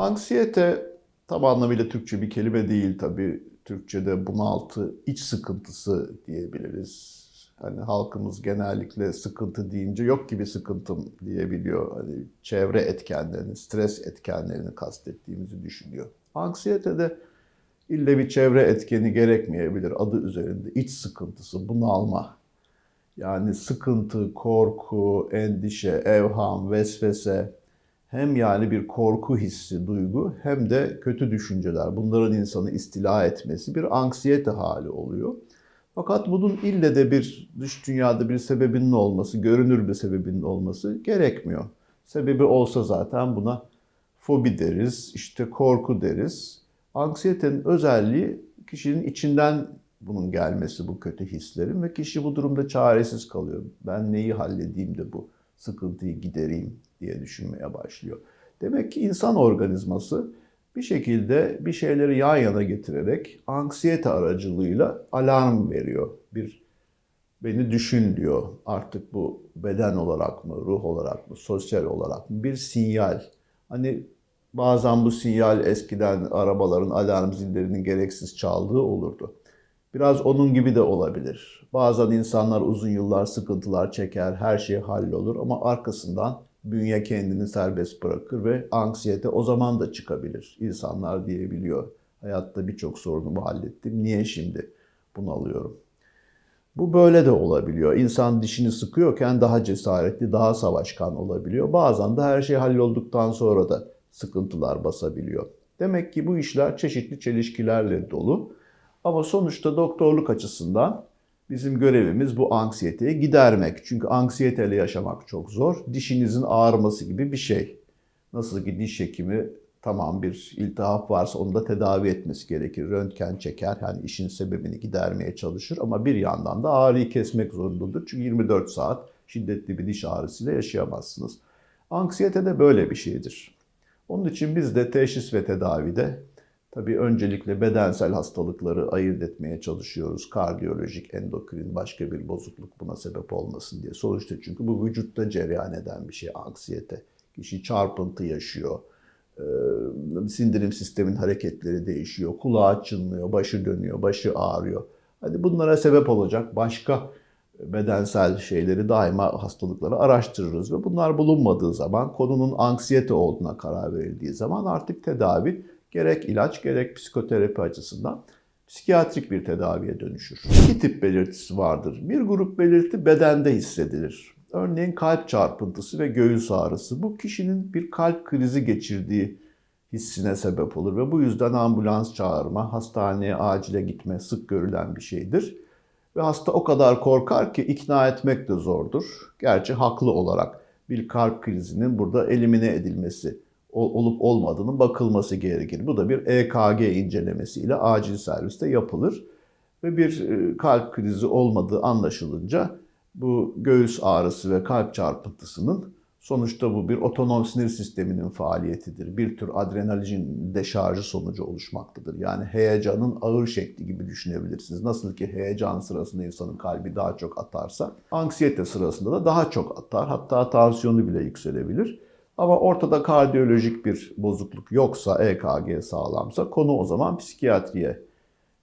Anksiyete tam anlamıyla Türkçe bir kelime değil tabii. Türkçe'de bunaltı, iç sıkıntısı diyebiliriz. Hani halkımız genellikle sıkıntı deyince yok gibi sıkıntım diyebiliyor. Hani çevre etkenlerini, stres etkenlerini kastettiğimizi düşünüyor. Anksiyete de ille bir çevre etkeni gerekmeyebilir. Adı üzerinde iç sıkıntısı, bunalma. Yani sıkıntı, korku, endişe, evham, vesvese, hem yani bir korku hissi, duygu hem de kötü düşünceler. Bunların insanı istila etmesi bir anksiyete hali oluyor. Fakat bunun ille de bir dış dünyada bir sebebinin olması, görünür bir sebebinin olması gerekmiyor. Sebebi olsa zaten buna fobi deriz, işte korku deriz. Anksiyetenin özelliği kişinin içinden bunun gelmesi, bu kötü hislerin ve kişi bu durumda çaresiz kalıyor. Ben neyi halledeyim de bu sıkıntıyı gidereyim diye düşünmeye başlıyor. Demek ki insan organizması bir şekilde bir şeyleri yan yana getirerek anksiyete aracılığıyla alarm veriyor. Bir beni düşün diyor. Artık bu beden olarak mı, ruh olarak mı, sosyal olarak mı bir sinyal. Hani bazen bu sinyal eskiden arabaların alarm zillerinin gereksiz çaldığı olurdu. Biraz onun gibi de olabilir. Bazen insanlar uzun yıllar sıkıntılar çeker, her şey hallolur ama arkasından bünye kendini serbest bırakır ve anksiyete o zaman da çıkabilir. İnsanlar diyebiliyor. Hayatta birçok sorunumu hallettim. Niye şimdi bunu alıyorum? Bu böyle de olabiliyor. İnsan dişini sıkıyorken daha cesaretli, daha savaşkan olabiliyor. Bazen de her şey hallolduktan sonra da sıkıntılar basabiliyor. Demek ki bu işler çeşitli çelişkilerle dolu. Ama sonuçta doktorluk açısından bizim görevimiz bu anksiyeteyi gidermek. Çünkü anksiyeteyle yaşamak çok zor. Dişinizin ağrıması gibi bir şey. Nasıl ki diş hekimi tamam bir iltihap varsa onu da tedavi etmesi gerekir. Röntgen çeker, yani işin sebebini gidermeye çalışır ama bir yandan da ağrıyı kesmek zorundadır. Çünkü 24 saat şiddetli bir diş ağrısıyla yaşayamazsınız. Anksiyete de böyle bir şeydir. Onun için biz de teşhis ve tedavide Tabii öncelikle bedensel hastalıkları ayırt etmeye çalışıyoruz. Kardiyolojik, endokrin, başka bir bozukluk buna sebep olmasın diye. Sonuçta çünkü bu vücutta cereyan eden bir şey anksiyete. Kişi çarpıntı yaşıyor. Sindirim sistemin hareketleri değişiyor. Kulağı çınlıyor, başı dönüyor, başı ağrıyor. Hadi bunlara sebep olacak başka bedensel şeyleri daima hastalıkları araştırırız ve bunlar bulunmadığı zaman konunun anksiyete olduğuna karar verildiği zaman artık tedavi gerek ilaç gerek psikoterapi açısından psikiyatrik bir tedaviye dönüşür. İki tip belirtisi vardır. Bir grup belirti bedende hissedilir. Örneğin kalp çarpıntısı ve göğüs ağrısı. Bu kişinin bir kalp krizi geçirdiği hissine sebep olur ve bu yüzden ambulans çağırma, hastaneye acile gitme sık görülen bir şeydir. Ve hasta o kadar korkar ki ikna etmek de zordur. Gerçi haklı olarak bir kalp krizinin burada elimine edilmesi olup olmadığının bakılması gerekir. Bu da bir EKG incelemesiyle acil serviste yapılır. Ve bir e, kalp krizi olmadığı anlaşılınca bu göğüs ağrısı ve kalp çarpıntısının sonuçta bu bir otonom sinir sisteminin faaliyetidir. Bir tür adrenalin deşarjı sonucu oluşmaktadır. Yani heyecanın ağır şekli gibi düşünebilirsiniz. Nasıl ki heyecan sırasında insanın kalbi daha çok atarsa, anksiyete sırasında da daha çok atar. Hatta tansiyonu bile yükselebilir. Ama ortada kardiyolojik bir bozukluk yoksa, EKG sağlamsa konu o zaman psikiyatriye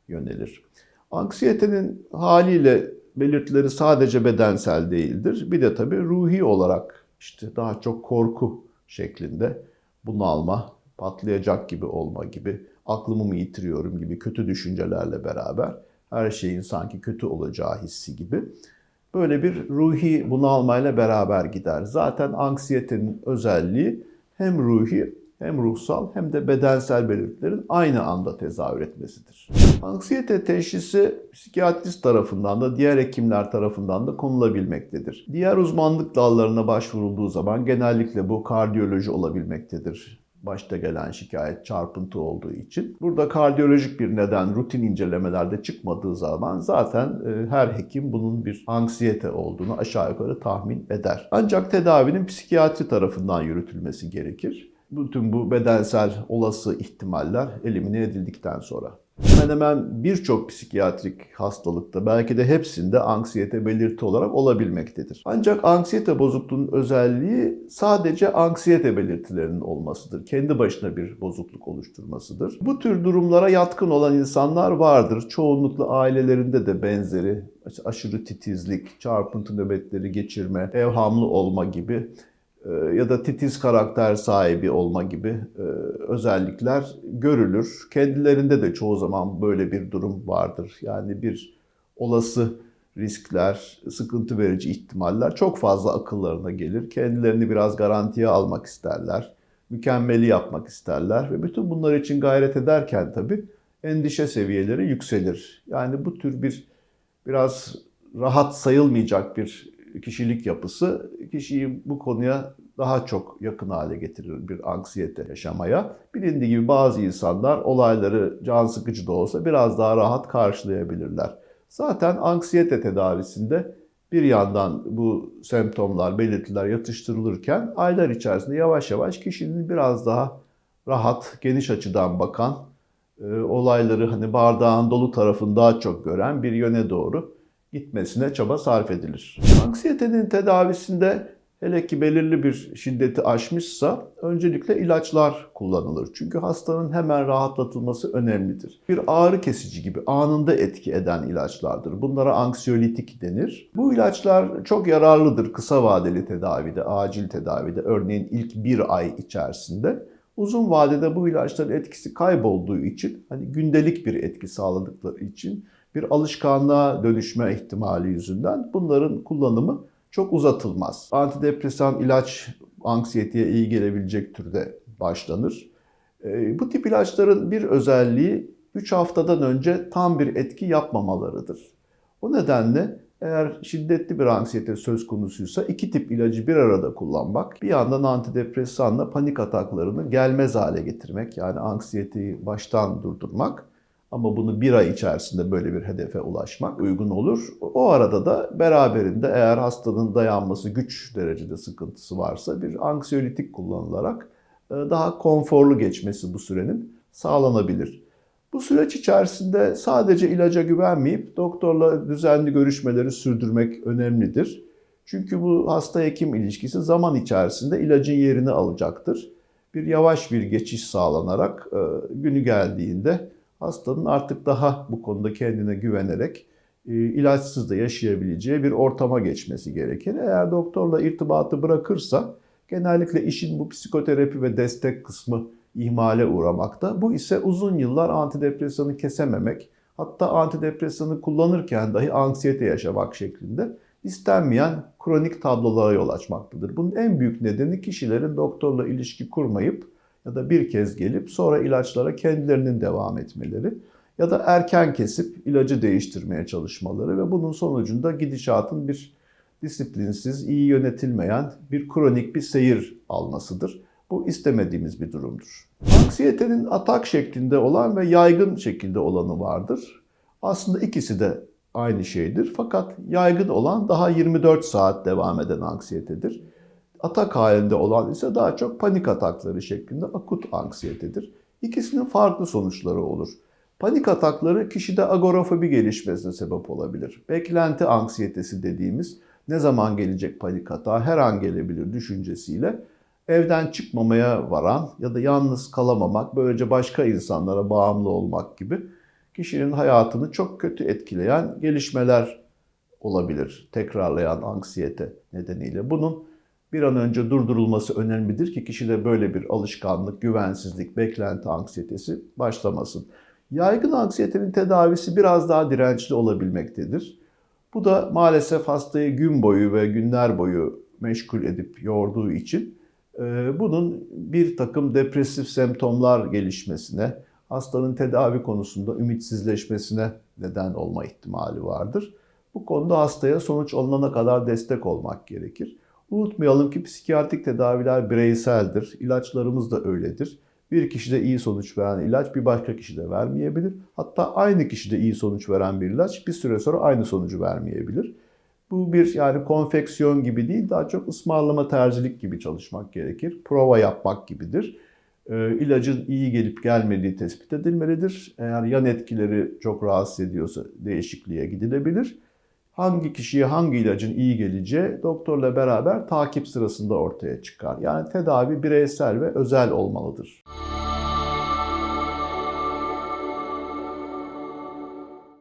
yönelir. Anksiyetenin haliyle belirtileri sadece bedensel değildir. Bir de tabii ruhi olarak işte daha çok korku şeklinde bunalma, patlayacak gibi olma gibi, aklımı mı yitiriyorum gibi kötü düşüncelerle beraber her şeyin sanki kötü olacağı hissi gibi böyle bir ruhi bunalmayla beraber gider. Zaten anksiyetenin özelliği hem ruhi hem ruhsal hem de bedensel belirtilerin aynı anda tezahür etmesidir. Anksiyete teşhisi psikiyatrist tarafından da diğer hekimler tarafından da konulabilmektedir. Diğer uzmanlık dallarına başvurulduğu zaman genellikle bu kardiyoloji olabilmektedir başta gelen şikayet çarpıntı olduğu için. Burada kardiyolojik bir neden rutin incelemelerde çıkmadığı zaman zaten e, her hekim bunun bir anksiyete olduğunu aşağı yukarı tahmin eder. Ancak tedavinin psikiyatri tarafından yürütülmesi gerekir. Bütün bu bedensel olası ihtimaller elimine edildikten sonra. Hemen hemen birçok psikiyatrik hastalıkta belki de hepsinde anksiyete belirti olarak olabilmektedir. Ancak anksiyete bozukluğunun özelliği sadece anksiyete belirtilerinin olmasıdır. Kendi başına bir bozukluk oluşturmasıdır. Bu tür durumlara yatkın olan insanlar vardır. Çoğunlukla ailelerinde de benzeri aşırı titizlik, çarpıntı nöbetleri geçirme, evhamlı olma gibi ya da titiz karakter sahibi olma gibi e, özellikler görülür. Kendilerinde de çoğu zaman böyle bir durum vardır. Yani bir olası riskler, sıkıntı verici ihtimaller çok fazla akıllarına gelir. Kendilerini biraz garantiye almak isterler. Mükemmeli yapmak isterler ve bütün bunlar için gayret ederken tabii endişe seviyeleri yükselir. Yani bu tür bir biraz rahat sayılmayacak bir kişilik yapısı kişiyi bu konuya daha çok yakın hale getirir bir anksiyete yaşamaya. Bilindiği gibi bazı insanlar olayları can sıkıcı da olsa biraz daha rahat karşılayabilirler. Zaten anksiyete tedavisinde bir yandan bu semptomlar, belirtiler yatıştırılırken aylar içerisinde yavaş yavaş kişinin biraz daha rahat, geniş açıdan bakan, e, olayları hani bardağın dolu tarafını daha çok gören bir yöne doğru gitmesine çaba sarf edilir. Anksiyetenin tedavisinde hele ki belirli bir şiddeti aşmışsa öncelikle ilaçlar kullanılır. Çünkü hastanın hemen rahatlatılması önemlidir. Bir ağrı kesici gibi anında etki eden ilaçlardır. Bunlara anksiyolitik denir. Bu ilaçlar çok yararlıdır kısa vadeli tedavide, acil tedavide. Örneğin ilk bir ay içerisinde. Uzun vadede bu ilaçların etkisi kaybolduğu için, hani gündelik bir etki sağladıkları için bir alışkanlığa dönüşme ihtimali yüzünden bunların kullanımı çok uzatılmaz. Antidepresan ilaç anksiyeteye iyi gelebilecek türde başlanır. Ee, bu tip ilaçların bir özelliği 3 haftadan önce tam bir etki yapmamalarıdır. O nedenle eğer şiddetli bir anksiyete söz konusuysa iki tip ilacı bir arada kullanmak, bir yandan antidepresanla panik ataklarını gelmez hale getirmek, yani anksiyeteyi baştan durdurmak ama bunu bir ay içerisinde böyle bir hedefe ulaşmak uygun olur. O arada da beraberinde eğer hastanın dayanması güç derecede sıkıntısı varsa bir anksiyolitik kullanılarak e, daha konforlu geçmesi bu sürenin sağlanabilir. Bu süreç içerisinde sadece ilaca güvenmeyip doktorla düzenli görüşmeleri sürdürmek önemlidir. Çünkü bu hasta hekim ilişkisi zaman içerisinde ilacın yerini alacaktır. Bir yavaş bir geçiş sağlanarak e, günü geldiğinde hastanın artık daha bu konuda kendine güvenerek e, ilaçsız da yaşayabileceği bir ortama geçmesi gerekir. Eğer doktorla irtibatı bırakırsa genellikle işin bu psikoterapi ve destek kısmı ihmale uğramakta. Bu ise uzun yıllar antidepresanı kesememek, hatta antidepresanı kullanırken dahi anksiyete yaşamak şeklinde istenmeyen kronik tablolara yol açmaktadır. Bunun en büyük nedeni kişilerin doktorla ilişki kurmayıp ya da bir kez gelip sonra ilaçlara kendilerinin devam etmeleri ya da erken kesip ilacı değiştirmeye çalışmaları ve bunun sonucunda gidişatın bir disiplinsiz, iyi yönetilmeyen bir kronik bir seyir almasıdır. Bu istemediğimiz bir durumdur. Anksiyetenin atak şeklinde olan ve yaygın şekilde olanı vardır. Aslında ikisi de aynı şeydir. Fakat yaygın olan daha 24 saat devam eden anksiyetedir. Atak halinde olan ise daha çok panik atakları şeklinde akut anksiyetedir. İkisinin farklı sonuçları olur. Panik atakları kişide agorafobi gelişmesine sebep olabilir. Beklenti anksiyetesi dediğimiz ne zaman gelecek panik hata her an gelebilir düşüncesiyle evden çıkmamaya varan ya da yalnız kalamamak, böylece başka insanlara bağımlı olmak gibi kişinin hayatını çok kötü etkileyen gelişmeler olabilir. Tekrarlayan anksiyete nedeniyle. Bunun bir an önce durdurulması önemlidir ki kişide böyle bir alışkanlık, güvensizlik, beklenti anksiyetesi başlamasın. Yaygın anksiyetenin tedavisi biraz daha dirençli olabilmektedir. Bu da maalesef hastayı gün boyu ve günler boyu meşgul edip yorduğu için e, bunun bir takım depresif semptomlar gelişmesine, hastanın tedavi konusunda ümitsizleşmesine neden olma ihtimali vardır. Bu konuda hastaya sonuç alınana kadar destek olmak gerekir. Unutmayalım ki psikiyatrik tedaviler bireyseldir. İlaçlarımız da öyledir. Bir kişide iyi sonuç veren ilaç bir başka kişide vermeyebilir. Hatta aynı kişide iyi sonuç veren bir ilaç bir süre sonra aynı sonucu vermeyebilir. Bu bir yani konfeksiyon gibi değil daha çok ısmarlama terzilik gibi çalışmak gerekir. Prova yapmak gibidir. e, ilacın iyi gelip gelmediği tespit edilmelidir. Eğer yan etkileri çok rahatsız ediyorsa değişikliğe gidilebilir. Hangi kişiye hangi ilacın iyi geleceği doktorla beraber takip sırasında ortaya çıkar. Yani tedavi bireysel ve özel olmalıdır.